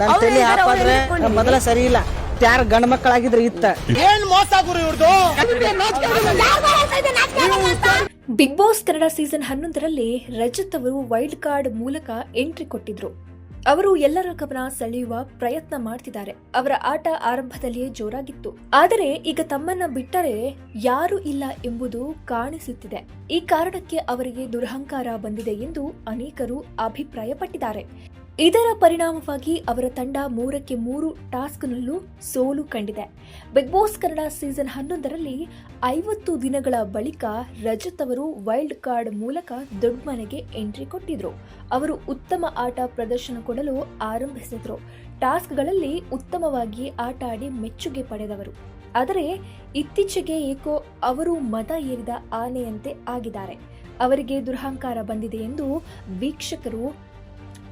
ನನ್ನ ತಲೆ ಹಾಪಾದ್ರೆ ಮೊದಲ ಸರಿ ಇಲ್ಲ. ಯಾರು ಗಂಡ ಮಕ್ಕಳಾಗಿದ್ರೆ ಇತ್ತ? ಏನ್ ಮೋಸ ಗುರು ಇವ್ರದು? ಬಿಗ್ ಬಾಸ್ ಕನ್ನಡ ಸೀಸನ್ ಹನ್ನೊಂದರಲ್ಲಿ ರಜತ್ ಅವರು ವೈಲ್ಡ್ ಕಾರ್ಡ್ ಮೂಲಕ ಎಂಟ್ರಿ ಕೊಟ್ಟಿದ್ರು. ಅವರು ಎಲ್ಲರ ಗಮನ ಸೆಳೆಯುವ ಪ್ರಯತ್ನ ಮಾಡ್ತಿದ್ದಾರೆ. ಅವರ ಆಟ ಆರಂಭದಲ್ಲಿಯೇ ಜೋರಾಗಿತ್ತು. ಆದರೆ ಈಗ ತಮ್ಮನ್ನ ಬಿಟ್ಟರೆ ಯಾರು ಇಲ್ಲ ಎಂಬುದು ಕಾಣಿಸುತ್ತಿದೆ. ಈ ಕಾರಣಕ್ಕೆ ಅವರಿಗೆ ದುರಹಂಕಾರ ಬಂದಿದೆ ಎಂದು ಅನೇಕರು ಅಭಿಪ್ರಾಯಪಟ್ಟಿದ್ದಾರೆ. ಇದರ ಪರಿಣಾಮವಾಗಿ ಅವರ ತಂಡ ಮೂರಕ್ಕೆ ಮೂರು ಟಾಸ್ಕ್ನಲ್ಲೂ ಸೋಲು ಕಂಡಿದೆ. ಬಿಗ್ ಬಾಸ್ ಕನ್ನಡ ಸೀಸನ್ ಹನ್ನೊಂದರಲ್ಲಿ ಐವತ್ತು ದಿನಗಳ ಬಳಿಕ ರಜತ್ ಅವರು ವೈಲ್ಡ್ ಕಾರ್ಡ್ ಮೂಲಕ ದೊಡ್ಡ ಮನೆಗೆ ಎಂಟ್ರಿ ಕೊಟ್ಟಿದ್ರು. ಅವರು ಉತ್ತಮ ಆಟ ಪ್ರದರ್ಶನ ಕೊಡಲು ಆರಂಭಿಸಿದ್ರು. ಟಾಸ್ಕ್ಗಳಲ್ಲಿ ಉತ್ತಮವಾಗಿ ಆಟ ಆಡಿ ಮೆಚ್ಚುಗೆ ಪಡೆದವರು. ಆದರೆ ಇತ್ತೀಚೆಗೆ ಏಕೋ ಅವರು ಮತ ಏರಿದ ಆನೆಯಂತೆ ಆಗಿದ್ದಾರೆ. ಅವರಿಗೆ ದುರಹಂಕಾರ ಬಂದಿದೆ ಎಂದು ವೀಕ್ಷಕರು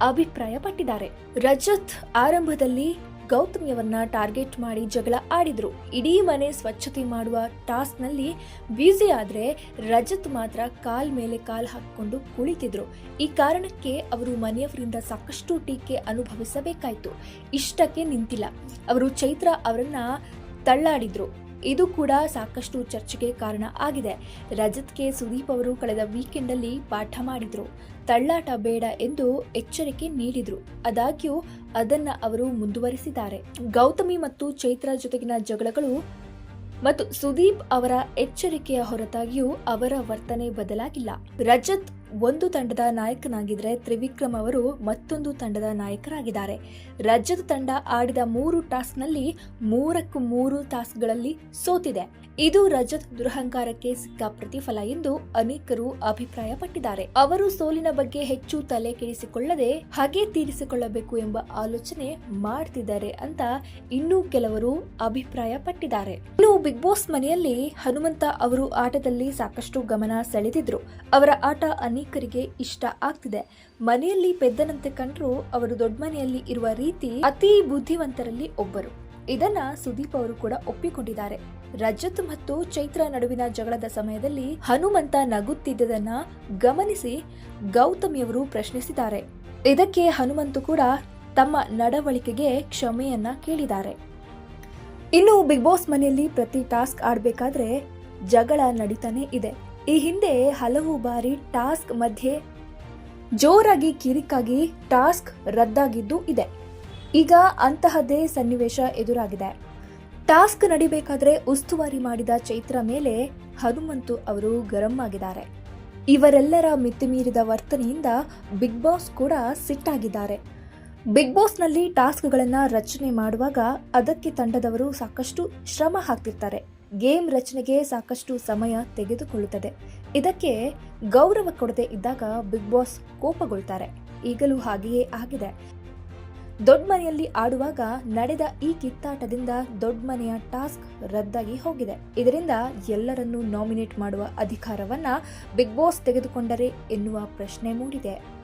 ಅಭಿಪ್ರಾಯಪಟ್ಟಿದ್ದಾರೆ. ರಜತ್ ಆರಂಭದಲ್ಲಿ ಗೌತಮ್ಯವನ್ನ ಟಾರ್ಗೆಟ್ ಮಾಡಿ ಜಗಳ ಆಡಿದ್ರು. ಇಡೀ ಮನೆ ಸ್ವಚ್ಛತೆ ಮಾಡುವ ಟಾಸ್ಕ್ನಲ್ಲಿ ಬ್ಯುಸಿ ಆದ್ರೆ ರಜತ್ ಮಾತ್ರ ಕಾಲ್ ಮೇಲೆ ಕಾಲ್ ಹಾಕಿಕೊಂಡು ಕುಳಿತಿದ್ರು. ಈ ಕಾರಣಕ್ಕೆ ಅವರು ಮನೆಯವರಿಂದ ಸಾಕಷ್ಟು ಟೀಕೆ ಅನುಭವಿಸಬೇಕಾಯಿತು. ಇಷ್ಟಕ್ಕೆ ನಿಂತಿಲ್ಲ. ಅವರು ಚೈತ್ರ ಅವರನ್ನ ತಳ್ಳಾಡಿದ್ರು. ಇದು ಕೂಡ ಸಾಕಷ್ಟು ಚರ್ಚೆಗೆ ಕಾರಣ ಆಗಿದೆ. ರಜತ್ಗೆ ಸುದೀಪ್ ಅವರು ಕಳೆದ ವೀಕೆಂಡ್ ಅಲ್ಲಿ ಪಾಠ ಮಾಡಿದ್ರು. ತಳ್ಳಾಟ ಬೇಡ ಎಂದು ಎಚ್ಚರಿಕೆ ನೀಡಿದ್ರು. ಆದಾಗ್ಯೂ ಅದನ್ನ ಅವರು ಮುಂದುವರಿಸಿದ್ದಾರೆ. ಗೌತಮಿ ಮತ್ತು ಚೈತ್ರ ಜೊತೆಗಿನ ಜಗಳಗಳು ಮತ್ತು ಸುದೀಪ್ ಅವರ ಎಚ್ಚರಿಕೆಯ ಹೊರತಾಗಿಯೂ ಅವರ ವರ್ತನೆ ಬದಲಾಗಿಲ್ಲ. ರಜತ್ ಒಂದು ತಂಡದ ನಾಯಕನಾಗಿದ್ರೆ ತ್ರಿವಿಕ್ರಮ್ ಅವರು ಮತ್ತೊಂದು ತಂಡದ ನಾಯಕರಾಗಿದ್ದಾರೆ. ರಾಜ್ಯದ ತಂಡ ಆಡಿದ ಮೂರು ಟಾಸ್ಕ್ನಲ್ಲಿ ಮೂರಕ್ಕೂ ಮೂರು ಟಾಸ್ಕ್ಗಳಲ್ಲಿ ಸೋತಿದೆ. ಇದು ರಜತ್ ದುರಹಂಕಾರಕ್ಕೆ ಸಿಕ್ಕ ಪ್ರತಿಫಲ ಎಂದು ಅನೇಕರು ಅಭಿಪ್ರಾಯಪಟ್ಟಿದ್ದಾರೆ. ಅವರು ಸೋಲಿನ ಬಗ್ಗೆ ಹೆಚ್ಚು ತಲೆ ಕೆಡಿಸಿಕೊಳ್ಳದೆ ಹಾಗೆ ತೀರಿಸಿಕೊಳ್ಳಬೇಕು ಎಂಬ ಆಲೋಚನೆ ಮಾಡ್ತಿದ್ದಾರೆ ಅಂತ ಇನ್ನೂ ಕೆಲವರು ಅಭಿಪ್ರಾಯಪಟ್ಟಿದ್ದಾರೆ. ಇನ್ನು ಬಿಗ್ ಬಾಸ್ ಮನೆಯಲ್ಲಿ ಹನುಮಂತ ಅವರು ಆಟದಲ್ಲಿ ಸಾಕಷ್ಟು ಗಮನ ಸೆಳೆದಿದ್ರು. ಅವರ ಆಟ ಅನೇಕರಿಗೆ ಇಷ್ಟ ಆಗ್ತಿದೆ. ಮನೆಯಲ್ಲಿ ಪೆದ್ದನಂತೆ ಕಂಡ್ರು ಅವರು ದೊಡ್ಡ ಮನೆಯಲ್ಲಿ ಇರುವ ರೀತಿ ಅತಿ ಬುದ್ಧಿವಂತರಲ್ಲಿ ಒಬ್ಬರು. ಇದನ್ನ ಸುದೀಪ್ ಅವರು ಕೂಡ ಒಪ್ಪಿಕೊಂಡಿದ್ದಾರೆ. ರಜತ್ ಮತ್ತು ಚೈತ್ರ ನಡುವಿನ ಜಗಳದ ಸಮಯದಲ್ಲಿ ಹನುಮಂತ ನಗುತ್ತಿದ್ದದನ್ನ ಗಮನಿಸಿ ಗೌತಮಿಯವರು ಪ್ರಶ್ನಿಸಿದ್ದಾರೆ. ಇದಕ್ಕೆ ಹನುಮಂತ ಕೂಡ ತಮ್ಮ ನಡವಳಿಕೆಗೆ ಕ್ಷಮೆಯನ್ನ ಕೇಳಿದ್ದಾರೆ. ಇನ್ನು ಬಿಗ್ ಬಾಸ್ ಮನೆಯಲ್ಲಿ ಪ್ರತಿ ಟಾಸ್ಕ್ ಆಡಬೇಕಾದ್ರೆ ಜಗಳ ನಡೀತಾನೆ ಇದೆ. ಈ ಹಿಂದೆ ಹಲವು ಬಾರಿ ಟಾಸ್ಕ್ ಮಧ್ಯೆ ಜೋರಾಗಿ ಕಿರಿಕಾಗಿ ಟಾಸ್ಕ್ ರದ್ದಾಗಿದ್ದು ಇದೆ. ಈಗ ಅಂತಹದ್ದೇ ಸನ್ನಿವೇಶ ಎದುರಾಗಿದೆ. ಟಾಸ್ಕ್ ನಡಿಬೇಕಾದ್ರೆ ಉಸ್ತುವಾರಿ ಮಾಡಿದ ಚೈತ್ರ ಮೇಲೆ ಹನುಮಂತು ಅವರು ಗರಂ ಆಗಿದ್ದಾರೆ. ಇವರೆಲ್ಲರ ಮಿತಿಮೀರಿದ ವರ್ತನೆಯಿಂದ ಬಿಗ್ ಬಾಸ್ ಕೂಡ ಸಿಟ್ಟಾಗಿದ್ದಾರೆ. ಬಿಗ್ ಬಾಸ್ನಲ್ಲಿ ಟಾಸ್ಕ್ಗಳನ್ನು ರಚನೆ ಮಾಡುವಾಗ ಅದಕ್ಕೆ ತಂಡದವರು ಸಾಕಷ್ಟು ಶ್ರಮ ಹಾಕ್ತಿರ್ತಾರೆ. ಗೇಮ್ ರಚನೆಗೆ ಸಾಕಷ್ಟು ಸಮಯ ತೆಗೆದುಕೊಳ್ಳುತ್ತದೆ. ಇದಕ್ಕೆ ಗೌರವ ಕೊಡದೆ ಇದ್ದಾಗ ಬಿಗ್ ಬಾಸ್ ಕೋಪಗೊಳ್ತಾರೆ. ಈಗಲೂ ಹಾಗೆಯೇ ಆಗಿದೆ. ದೊಡ್ಡ ಮನೆಯಲ್ಲಿ ಆಡುವಾಗ ನಡೆದ ಈ ಕಿತ್ತಾಟದಿಂದ ದೊಡ್ಡ ಮನೆಯ ಟಾಸ್ಕ್ ರದ್ದಾಗಿ ಹೋಗಿದೆ. ಇದರಿಂದ ಎಲ್ಲರನ್ನೂ ನಾಮಿನೇಟ್ ಮಾಡುವ ಅಧಿಕಾರವನ್ನ ಬಿಗ್ ಬಾಸ್ ತೆಗೆದುಕೊಂಡರೆ ಎನ್ನುವ ಪ್ರಶ್ನೆ ಮೂಡಿದೆ.